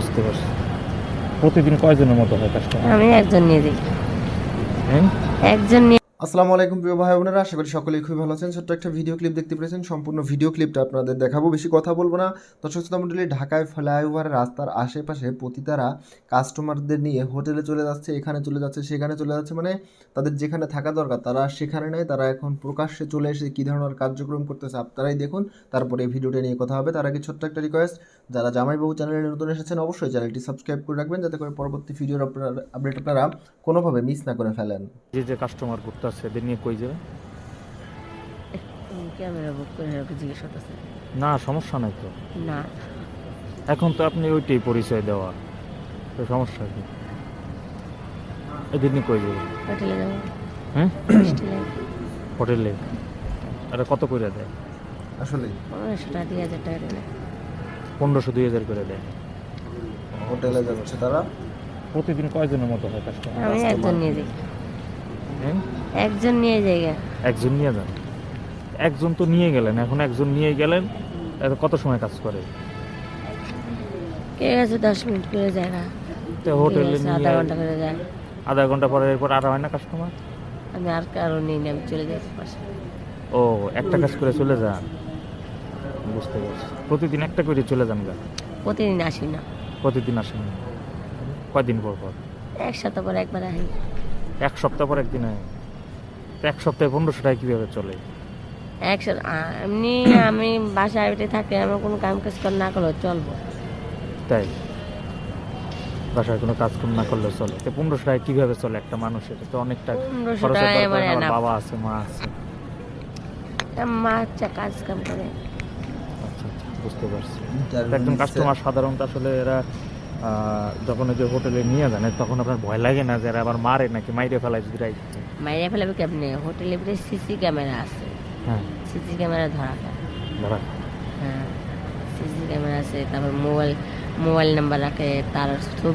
বুঝতে পারছি। প্রতিদিন কয়জনের মতো হয় কাজটা আমি একজন নিয়ে যাই। হ্যাঁ? একজন নিয়ে আসসালামু আলাইকুম প্রিয় ভাই বোনেরা, আশা করি সকলেই খুবই ভালো আছেন। ছোট্ট একটা ভিডিও ক্লিপ দেখতে পেরেছেন। সম্পূর্ণ ভিডিও ক্লিপটা আপনাদের দেখাবো, বেশি কথা বলব না। দর্শক শ্রোতা মণ্ডলী, ঢাকায় ফ্লাইওভার রাস্তার আশেপাশে পতিতারা কাস্টমারদের নিয়ে হোটেলে চলে যাচ্ছে, এখানে চলে যাচ্ছে, সেখানে চলে যাচ্ছে মানে তাদের যেখানে থাকা দরকার, তারা সেখানে নেই তারা এখন প্রকাশ্যে চলে এসে কী ধরনের কার্যক্রম করতেছে আপনারাই দেখুন। তারপরে এই ভিডিওটা নিয়ে কথা হবে। তার আগে ছোট্ট একটা রিকোয়েস্ট যারা জামাইবাবু চ্যানেলে নতুন এসেছেন, অবশ্যই চ্যানেলটি সাবস্ক্রাইব করে রাখবেন, যাতে করে পরবর্তী ভিডিওর আপনারা আপডেট আপনারা কোনোভাবে মিস না করে ফেলেন। যে যে কাস্টমার করতে আসছে এদের নিয়ে কই যাবে? ক্যামেরা বুক করে ওকে জিজ্ঞেস করতেছে। না সমস্যা নাই তো। না। এখন তো আপনি ওইটাই পরিচয় দেওয়া। তো সমস্যা কি? এদের নিয়ে কই যাবে? হোটেলে যাব। হ্যাঁ হোটেলে। এটা কত করে দেয়? আসলে? পনেরোশো টাকা দুই হাজার টাকা দিলে পনেরোশো দুই হাজার করে দেয়। হোটেলে যাচ্ছে তারা? প্রতিদিন কয়জনের মতো হয় কাস্টমার? আমি একজন নিয়ে যাই। একজন নিয়ে যাই গা। একজন নিয়ে যান। একজন তো নিয়ে গেলেন এখন একজন নিয়ে গেলেন এত কত সময় কাজ করে? কে গেছে দশ মিনিট করে যায় না। তো হোটেলে আধা ঘণ্টা করে যায়। আধা ঘণ্টা পরে এরপর আর হয় না কাস্টমার আমি আর কারও নিই না আমি চলে যাই পাশে ও একটা কাজ করে চলে যান। বুঝতে পারছি। প্রতিদিন একটা করে চলে যান গা? প্রতিদিন আসি না। প্রতিদিন আসেন কয়দিন পর পর? এক সপ্তাহ পরে একবার আসি। এক সপ্তাহ পর একদিন এক সপ্তাহে পনেরোশো টাকা কীভাবে চলে? এক সপ্তাহ আ- এমনি আমি বাসায় বেটে থাকি আমার কোনো কাম কাজ করে না করলেও চলবো। তাই? বাসায় কোনো কাজ কাম না করলে চলে। তো পনেরোশো টাকা কীভাবে চলে একটা মানুষের? তো অনেকটা পনেরোশো খরচের দরকার আমার আমার বাবা আছে মা আছে। মা আচ্ছা কাজ কাম করে। আচ্ছা আচ্ছা বুঝতে পারছি। একজন কাস্টমার সাধারণত আসলে এরা যখন ওই যে হোটেলে নিয়ে যান তখন আপনার ভয় লাগে না যে আবার মারে নাকি মাইরে ফেলায় যদি রাইট মাইরে ফেলাবে কেমনি? হোটেলে ভিতরে সিসি ক্যামেরা আছে। হ্যাঁ। সিসি ক্যামেরা ধরা ধরা হ্যাঁ সিসি ক্যামেরা আছে তারপর মোবাইল মোবাইল নাম্বার রাখে তার ছবি